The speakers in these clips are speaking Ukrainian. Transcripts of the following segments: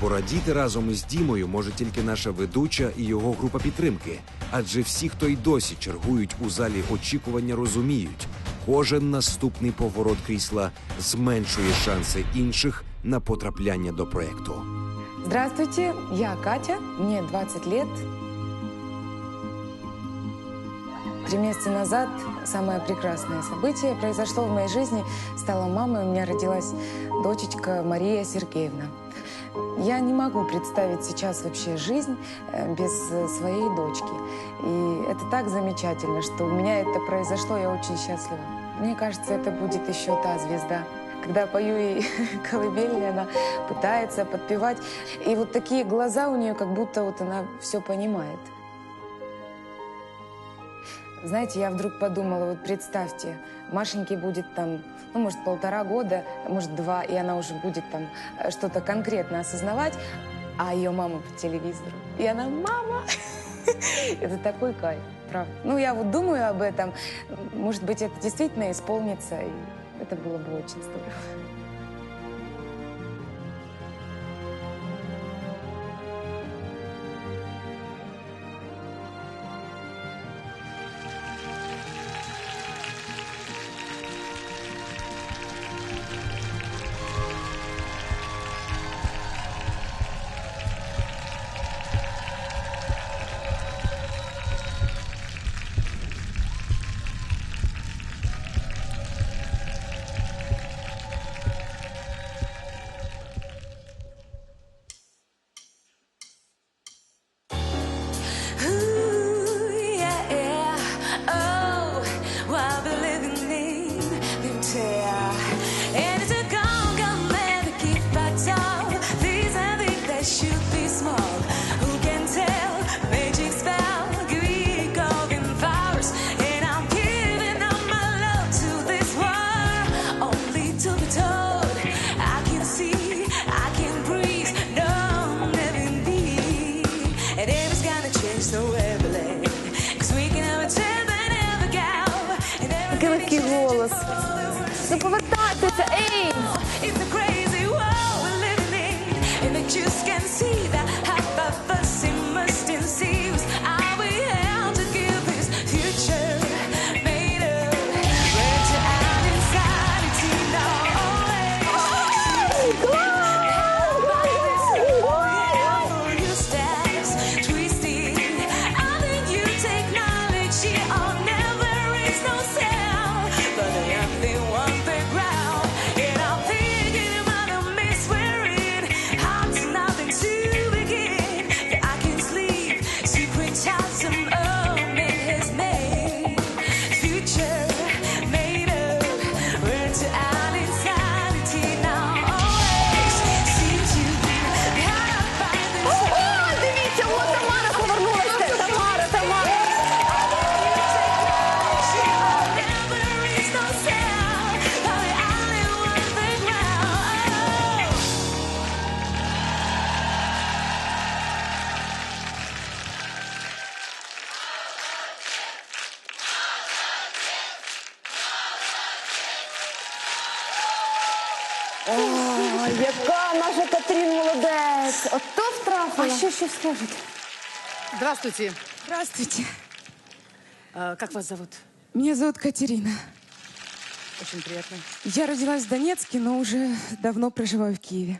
Порадіти разом із Дімою може тільки наша ведуча і його група підтримки. Адже всі, хто й досі чергують у залі очікування, розуміють, кожен наступний поворот крісла зменшує шанси інших на потрапляння до проекту. Здравствуйте, я Катя, мне 20 лет. Три месяца назад самое прекрасное событие произошло в моей жизни. Стала мамой, у меня родилась дочечка Мария Сергеевна. Я не могу представить сейчас вообще жизнь э, без э, своей дочки. И это так замечательно, что у меня это произошло, я очень счастлива. Мне кажется, это будет еще та звезда. Когда пою ей колыбельные, она пытается подпевать. И вот такие глаза у нее, как будто вот она все понимает. Знаете, я вдруг подумала, вот представьте, Машеньке будет там, ну, может, полтора года, может, два, и она уже будет там э, что-то конкретно осознавать, а ее мама по телевизору. И она «мама». Это такой кайф, правда. Ну, я вот думаю об этом. Может быть, это действительно исполнится, и это было бы очень здорово. Голос. Ну повертайтеся, ей! to ask. яка наша Катрін молодець! Ото втрафила. А що ще скажете? Здравствуйте. Здравствуйте. А, как вас зовут? Меня зовут Катерина. Очень приятно. Я родилась в Донецке, но уже давно проживаю в Киеве.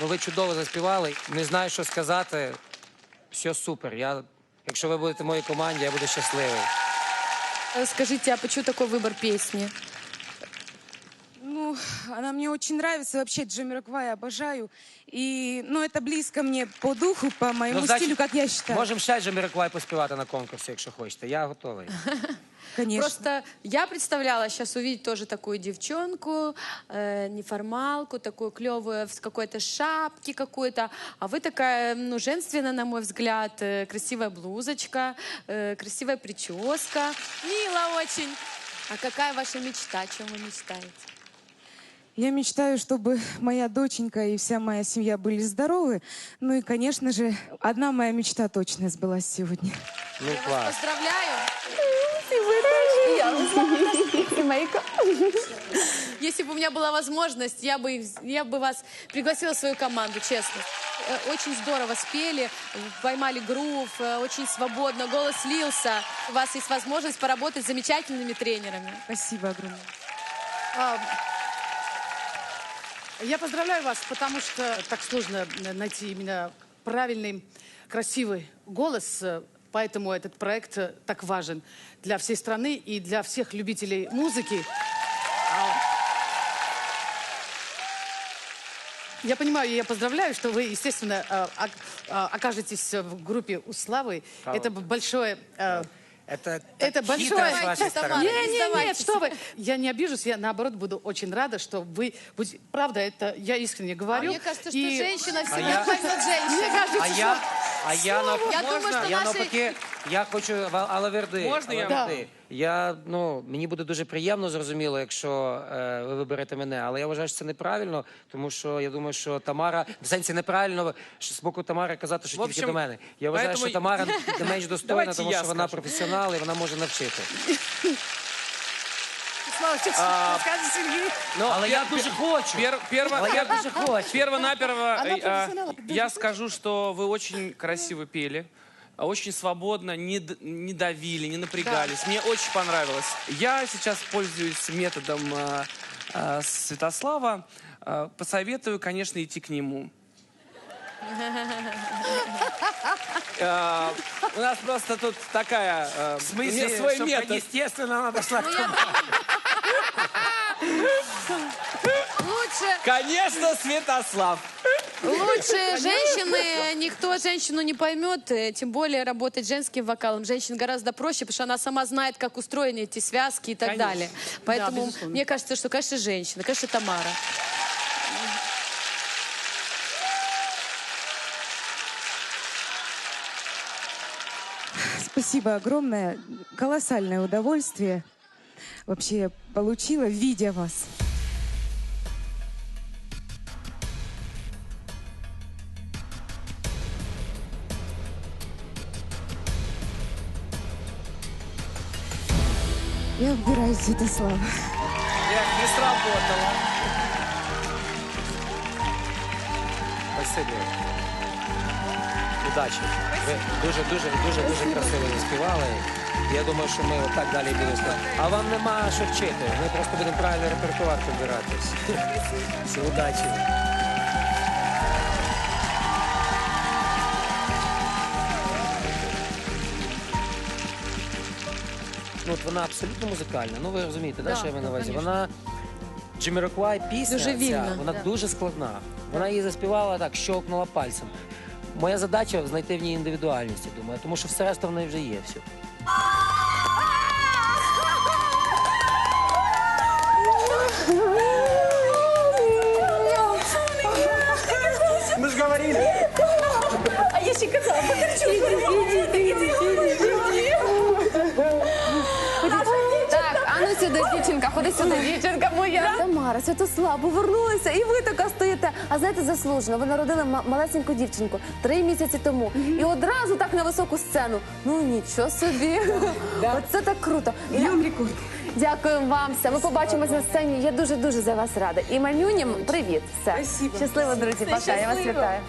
Ну, ви чудово заспівали. Не знаю, що сказати. Все супер. Я, якщо ви будете в моїй команді, я буду щасливий. Э, Скажите, а почему такой выбор песни? Ну, она мне очень нравится. Вообще Джамироквай обожаю. И, ну, это близко мне по духу, по моему Ну, значить, стилю, как я считаю. Можемо ще Джаміроквай поспівати на конкурсі, якщо хочете. Я готовий. Конечно. Просто я представляла сейчас увидеть тоже такую девчонку, э, неформалку, такую клевую в какой-то шапке какой-то. А вы такая, ну, женственная, на мой взгляд, э, красивая блузочка, э, красивая прическа. Мило очень. А какая ваша мечта? О чем вы мечтаете? Я мечтаю, чтобы моя доченька и вся моя семья были здоровы. Ну и, конечно же, одна моя мечта точно сбылась сегодня. Ну, Я вас клас. поздравляю. Если бы у меня была возможность, я бы, я бы вас пригласила в свою команду, честно. Э, Очень здорово спели, поймали грув, э, очень свободно, голос лился. У вас есть возможность поработать с замечательными тренерами. Спасибо огромное. Я поздравляю вас, потому что так сложно э, найти именно правильный, красивый голос. э, Поэтому этот проект э, так важен для всей страны и для всех любителей музыки. А, Я понимаю, я поздравляю, что вы, естественно, ок- окажетесь в группе у Славы. Это большое... э, Это, Это так большое... хитро с вашей стороны. Не, не, нет, Сдавайтесь. что вы. Я не обижусь, я наоборот буду очень рада, что вы... будете- Правда, это я искренне А говорю. мне кажется, что И- женщина всегда я- поймет Мне женщину. кажется, А что- я, а я, нав... Я думаю, що я наші- навпаки, я хочу, Ва- але Верди, Можна я? але Верди. Я, ну, мені буде дуже приємно, зрозуміло, якщо е, ви виберете мене, але я вважаю, що це неправильно, тому що я думаю, що Тамара, в сенсі неправильно що з боку Тамари казати, що В тільки общем, до мене. Я вважаю, поэтому- що Тамара не менш достойна, Давайте тому я що вона скажу. професіонал і вона може навчити. Слава, что А, скажет Сергей? Но Але я дуже хочу. Пер, перво, Але я дуже хочу. Перво-наперво Она э, профессионал. я скажу, что вы очень красиво пели, а Очень свободно, не, не давили, не напрягались. Мне очень понравилось. Я сейчас пользуюсь методом э, э, Святослава. Э, посоветую, конечно, идти к нему. Э, У нас просто тут такая... э, В смысле, свой метод. естественно, надо шла. Лучше, Конечно, Святослав. Лучше женщины, никто женщину не поймет, э, тем более работать женским вокалом. Женщин гораздо проще, потому что она сама знает, как устроены эти связки и так Конечно. далее. Поэтому безусловно. мне кажется, что, конечно, женщина, конечно, Тамара. Спасибо огромное. Колоссальное удовольствие вообще получила, видя вас. Я выбираю Святослава. Эх, не сработало. Спасибі. Удачі. Ви дуже, дуже, дуже, дуже красиво заспівали. Я думаю, що ми отак далі будемо співати. А вам нема що вчити. Ми просто будемо правильний репертуар. Всі удачі. От вона абсолютно музикальна. Ну, ви розумієте, да, Да, що я маю на ну, увазі? конечно. Вона Джиміроквай пісня, Дуже ця, вона Да. дуже складна. Вона її заспівала так, щовкнула пальцем. Моя задача знайти в ній індивідуальність, я думаю, тому що все решта в неї вже є. Все. Мы же говорили. А ну сюди, дівчинка, ходи сюди. Дівчинка моя. Тамара, Святослав, повернулися, і ви така стоїте. А знаєте, заслужено, ви народили ма- малесеньку дівчинку три місяці тому. І одразу так на високу сцену. Ну нічого собі. Оце так круто. Бьем рекорд. Дякую вам все. Ми побачимось на сцені. Я дуже дуже за вас рада. І манюням привіт. Все. Спасибо. Щасливо, друзі. Пока. Я вас щасливо. вітаю.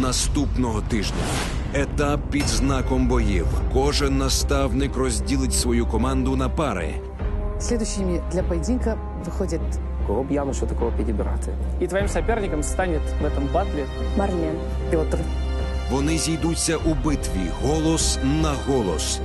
Наступного тижня етап під знаком боїв. Кожен наставник розділить свою команду на пари. Следующими для поединка выходит Кого б явно що такого підібрати? И твоим соперником станет в этом батле Марлен. Петр. Вони зійдуться у битві голос на голос.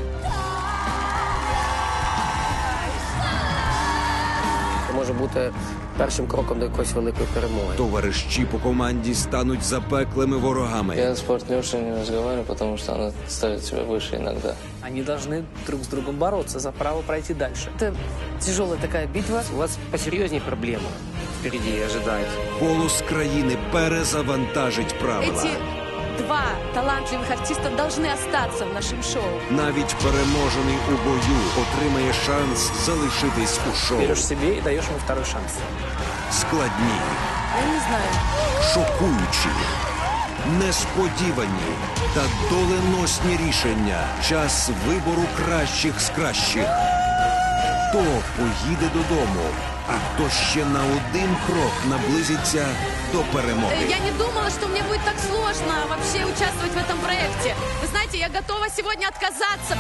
Це може бути першим кроком до якоїсь великої перемоги. Товариші по команді стануть запеклими ворогами. Я с партнершей не разговариваю, потому что она ставит себя выше иногда. Они должны друг с другом бороться за право пройти дальше. Это тяжелая такая битва. У вас посерйозні проблеми впереді ожидають. Голос країни перезавантажить правила. Эти два талантливых артиста должны остаться в нашем шоу. Навіть переможений у бою отримає шанс залишитись у шоу. Веришь в себе и даешь ему второй шанс. Складні, Я не знаю. шокуючі, несподівані та доленосні рішення. Час вибору кращих з кращих. Хто поїде додому, а хто ще на один крок наблизиться до перемоги. Я не думала, что мне будет так сложно вообще участвовать в этом проекте. Вы знаете, я готова сегодня отказаться.